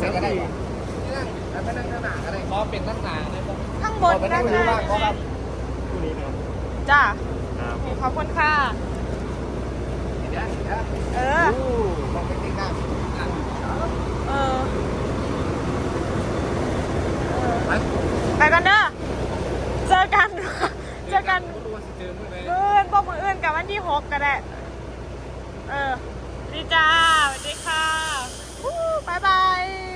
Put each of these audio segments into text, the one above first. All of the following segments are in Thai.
เสร็จก็ได้ปะนี่นั่งแล้วไปนั่งข้างหน้าก็ได้ขอเป็นตั้งนานได้ปะข้างบนไปนั่งรู้ว่าเขาแบบคู่นี้เนาะจ้ะครับโอเคขอบคุณค่ะเดี๋ยวเดี๋ยวเอออู้มองไปที่หน้าอะเออไปไปกันเด้อเจอกันเจอกันรู้ว่าจะเจอเมื่อไหร่มืออื่นพวกมืออื่นกับวันที่หกก็ได้ เออดีจ้าสวัสดีค่ะวู้บายบาย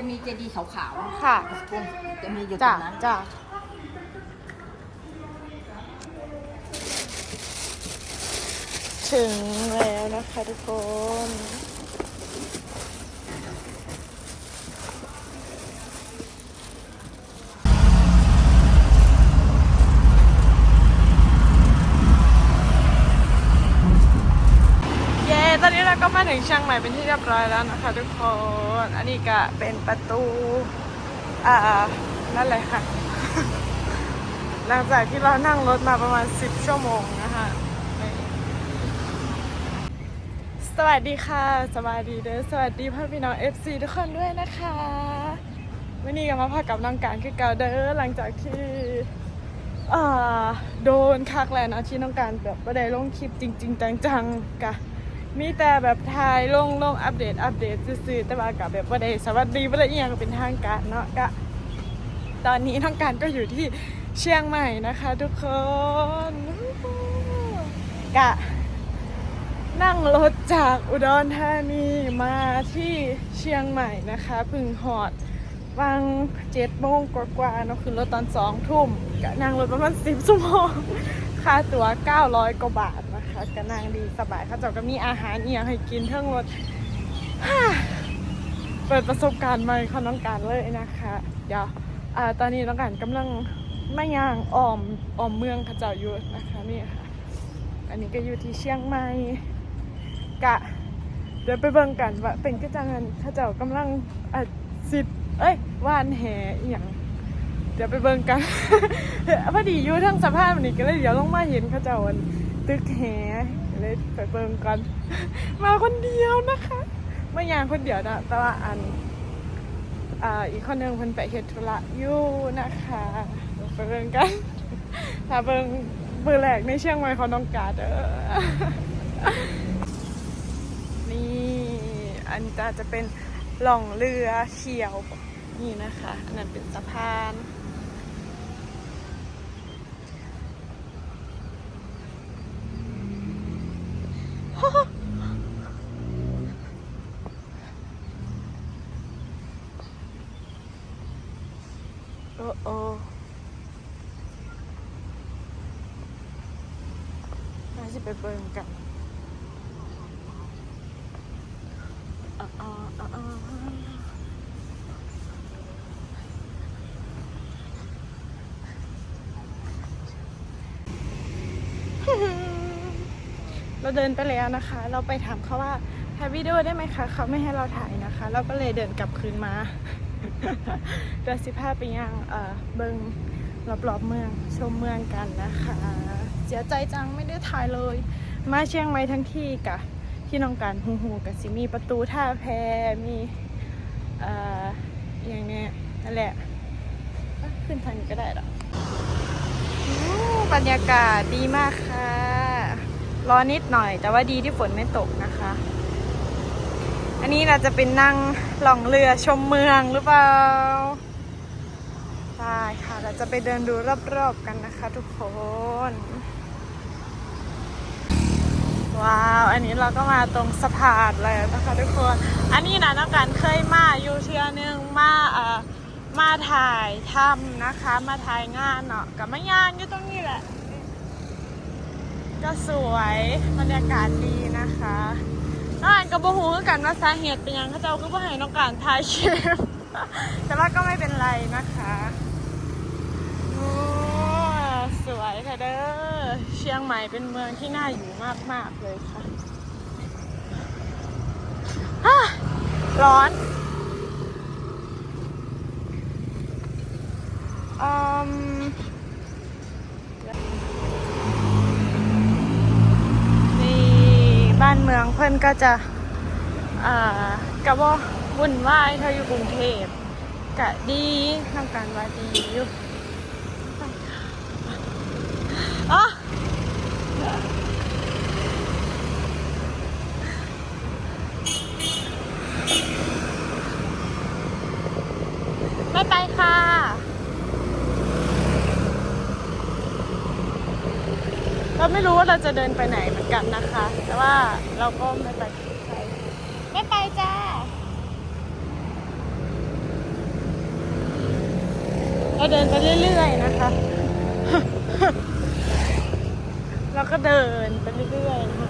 จะมีเจดีย์ขาวค่ะๆจะมีอยู่ตรจ้ะงนั้นจ้ะถึงแล้วนะคะทุกคน เย้ ตอนนี้ เราก็มาถึงเชียงใหม่เป็นที่เรียบร้อยแล้วนะคะ ทุกคน อันนี้ก็เป็นประตู อ่า นั่นแหละค่ะ หลังจากที่เรานั่งรถมาประมาณ 10 ชั่วโมงนะคะสวัสดีค่ะ สวัสดีเด้อ สวัสดีพ่อพี่น้อง FC ทุกคนด้วยนะคะวันนี้ก็มาพักกับน้องการคือเก่าเด้อ หลังจากที่อ่าโดนคักแล้วนะที่น้องการแบบไม่ได้ลงคลิปจริง ๆ จังๆกะ มีแต่แบบถ่ายลงลงอัปเดตอัปเดตซื่อๆแต่ว่ากับแบบว่าได้สวัสดีว่าได้อียังเป็นทางการเนาะกะตอนนี้น้องการก็อยู่ที่เชียงใหม่นะคะ ทุกคนกะนั่งรถจากอุดรธานีมาที่เชียงใหม่นะคะพึ่งหอดวังเจ็ดโมงกว่าๆเนาะคือรถตอนสองทุ่มกะนั่งรถประมาณสิบชั่วโมงค่าตั๋ว900กว่าบาท นะก็นั่งดีสบายเขาเจ้าก็มีอาหารเอียงให้กินเทั้งรถเปิดประสบการณ์ใหม่ของน้องการเลยนะคะเดี๋ยวอ่าตอนนี้น้องการกำลังไม่ย่างอ้อมอ้อมเมืองเขาเจ้าอยู่นะคะนี่ค่ะ อันนี้ก็อยู่ที่เชียงใหม่กะ เดี๋ยวไปเบิ่งกันว่าเป็นก็จังงันเขาเจ้ากำลังอะสิบเอ้ยว่านแหอหย่างเดี๋ยวไปเบิ่งกันพอดีอยู่ทั้งสภาพนี้ก็เลยเดี๋ยวลงมาเห็นเขาเจ้าอัน ตึกแหเลยไปเบิ่งกัน มาคนเดียวนะคะไม่ยางคนเดียวนะแต่ว่าอันอ่าอีกคนหนึ่งเพิ่นไปเฮ็ดธุระอยู่นะคะไปเบิ่งกันถ้าเบิ่งมือร์แรกในเชียงใหม่ของน้องกาเด้อนี่อันจะจะเป็นหล่องเรือเขียวนี่นะคะ อันนั้นเป็นสะพาน โอ้โอ้าจะไปเบิ่งกันเราเดินไปแล้วนะคะ เราไปถามเขาว่าถ่ายวิดีโอได้ไหมคะ เขาไม่ให้เราถ่ายนะคะ เราก็เลยเดินกลับคืนมาเดือนสิบห้าไปยังเอ่อเบิง รอบๆเมืองชมเมืองกันนะคะเสียใจจังไม่ได้ถ่ายเลย มาเชียงใหม่ทั้งที่กะที่น้องการหูหูกับสิมีประตูท่าแพมีเอ่ออย่างเนี้ยนั่นแหละขึ้นทางนี้ก็ได้หรออู้บรรยากาศดีมากค่ะ ร้อนนิดหน่อย แต่ว่าดีที่ฝนไม่ตกนะคะ อันนี้เราจะเป็นนั่งล่องเรือชมเมืองหรือเปล่า ได้ค่ะ เราจะไปเดินดูรอบๆกันนะคะทุกคน ว้าว อันนี้เราก็มาตรงสะพานแล้วนะคะทุกคน อันนี้นะน้องการเคยมาอยู่เทือนึงมาเอ่อมาถ่ายทำนะคะ มาถ่ายงานเนาะกับมางานอยู่ตรงนี้แหละ ก็สวยบรรยากาศดีนะคะน้องอ่านกับโบฮูคือกันว่าสาเหตุเป็นยังเขาเจ้าคือว่ให้น้องการถ่ายคลิปแต่ว่าก็ไม่เป็นไรนะคะโอ้สวย ค่ะเด้อ เชียงใหม่เป็นเมืองที่น่าอยู่มาก ๆ เลยค่ะฮ่าร้อนอืมนี่บ้านเมืองเพื่อนก็จะอ่ากะว่าวุ่นวายเธออยู่กรุงเทพกะดีทำการว่าดีอยู่ อ๋อไม่ไปค่ะ เราไม่รู้ว่าเราจะเดินไปไหนเหมือนกันนะคะ แต่ว่าเราก็ไม่ไปไม่ไปจ้าเราเดินไปเรื่อยๆนะคะ เราก็เดินไปเรื่อยๆนะคะ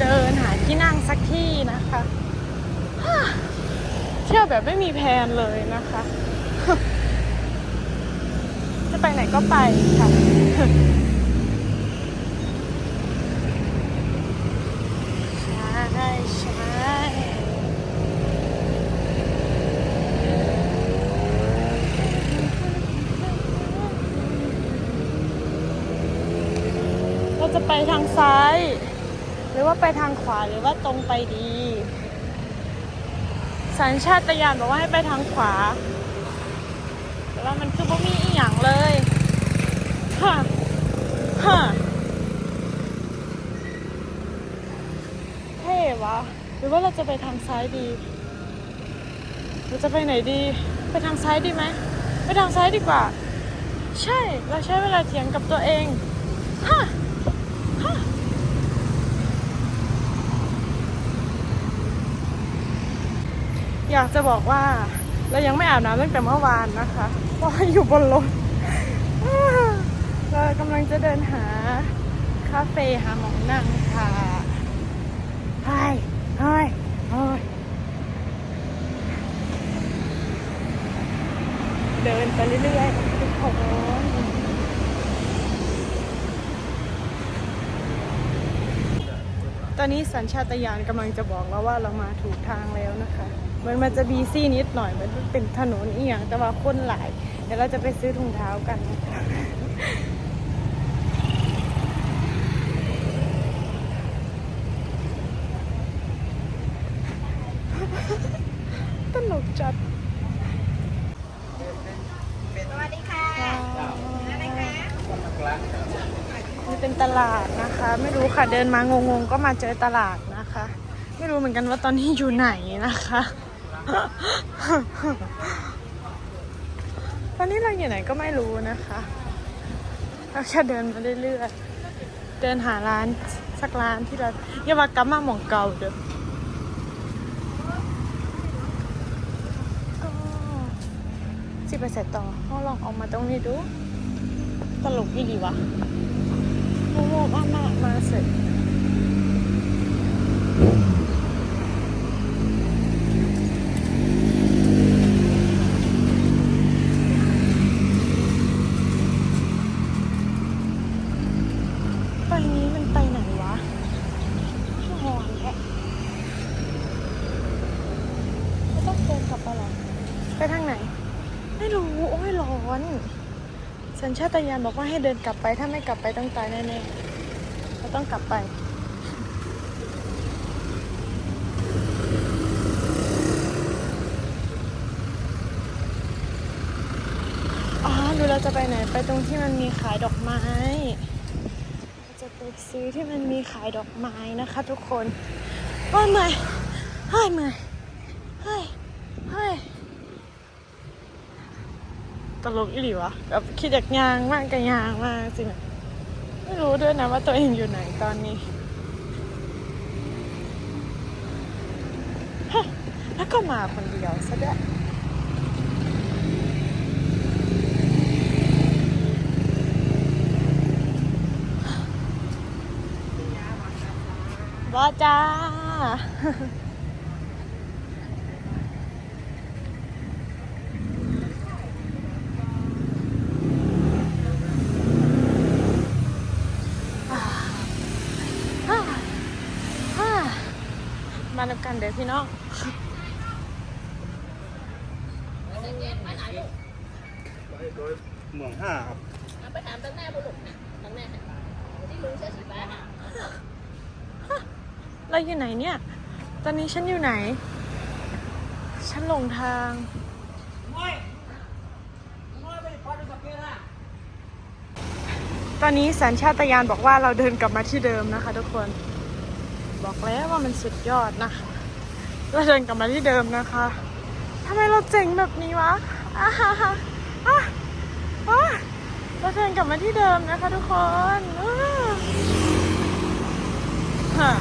เดินหาที่นั่งสักที่นะคะเที่ยวแบบไม่มีแผนเลยนะคะ จะไปไหนก็ไปค่ะ ใช่ใช่เราจะไป ทางซ้าย หรือว่าไปทางขวาหรือว่าตรงไปดี สัญชาตญาณบอกว่าให้ไปทางขวา แต่ว่ามันคือบ่มีอีหยังเลยฮะฮะเท่วะหรือว่าเราจะไปทางซ้ายดีเราจะไปไหนดี ไปทางซ้ายดีไหมไปทางซ้ายดีกว่า ใช่ เราใช้เวลาเถียงกับตัวเองฮะฮะ อยากจะบอกว่าเรายังไม่อาบน้ำตั้งแต่เมื่อวานนะคะเพราะอยู่บนรถเรากำลังจะเดินหา คาเฟ่หาหมองนั่งค่ะไฮ้ไฮ้ไฮ้เดินไปเรื่อยๆทุกคน ตอนนี้สัญชาตญาณกำลังจะบอกเราว่าเรามาถูกทางแล้วนะคะมันมันจะบีซี่นิดหน่อยมันเป็นถนนอีหยังแต่ว่าคนหลาย เดี๋ยวเราจะไปซื้อถุงเท้ากันนะคะตลกจัด สวัสดีค่ะอะไรคะ นี่เป็น ตลาดนะคะ ไม่รู้ค่ะเดินมางงๆก็มาเจอตลาดนะคะ ไม่รู้เหมือนกันว่าตอนนี้อยู่ไหนนะคะ ตอนนี้เราอยู่ไหนก็ไม่รู้นะคะเราแค่เดินมาเรื่อยๆเดินหาร้านสักร้านที่เราอย่ามากลับมาหมองเก่าเด้อสิไปใส่ต่อเราลองออกมาตรงนี้ดู ตลกยี่ดีวะ โมโมมามามาเสร็จ ไปนี้มันไปไหนวะชื่อหอนแหละไม่ต้องเดินกลับไปหรอ ไปทางไหน ไม่รู้ โอ้ยร้อน สั ญชาตญาณบอกว่าให้เดินกลับไป ถ้าไม่กลับไปต้องตายแน่ๆเราต้องกลับไป อ๋อ ดูเราจะไปไหน ไปตรงที่มันมีขายดอกไม้ เราจะไปซื้อที่มันมีขายดอกไม้นะคะทุกคน โอ้ยเมื่อยเฮ้ยเมื่อยเฮ้ยเฮ้ย ตลกอีหลีวะแบบคิดจากยางมากกับยางมากจริงอะไม่รู้ด้วยนะว่าตัวเองอยู่ไหนตอนนี้ฮะแล้วก็มาคนเดียวซะด้วยบอจ้าอ่าอ่า มาดูกันเดี๋ยวพี่น้องเมืองห้าครับไปถามตั้งแม่บุรุษนะตั้งแม่ที่ลุงเสื้อสีฟ้าเราอยู่ไหนเนี่ย ตอนนี้ฉันอยู่ไหน ฉันหลงทางตอนนี้สัญชาตญาณบอกว่าเราเดินกลับมาที่เดิมนะคะทุกคน บอกแล้วว่ามันสุดยอดนะคะเราเดินกลับมาที่เดิมนะคะทำไมเราเจ๋งแบบนี้วะอ่าฮ่าฮ่าเราเดินกลับมาที่เดิมนะคะทุกคนอ่าฮะ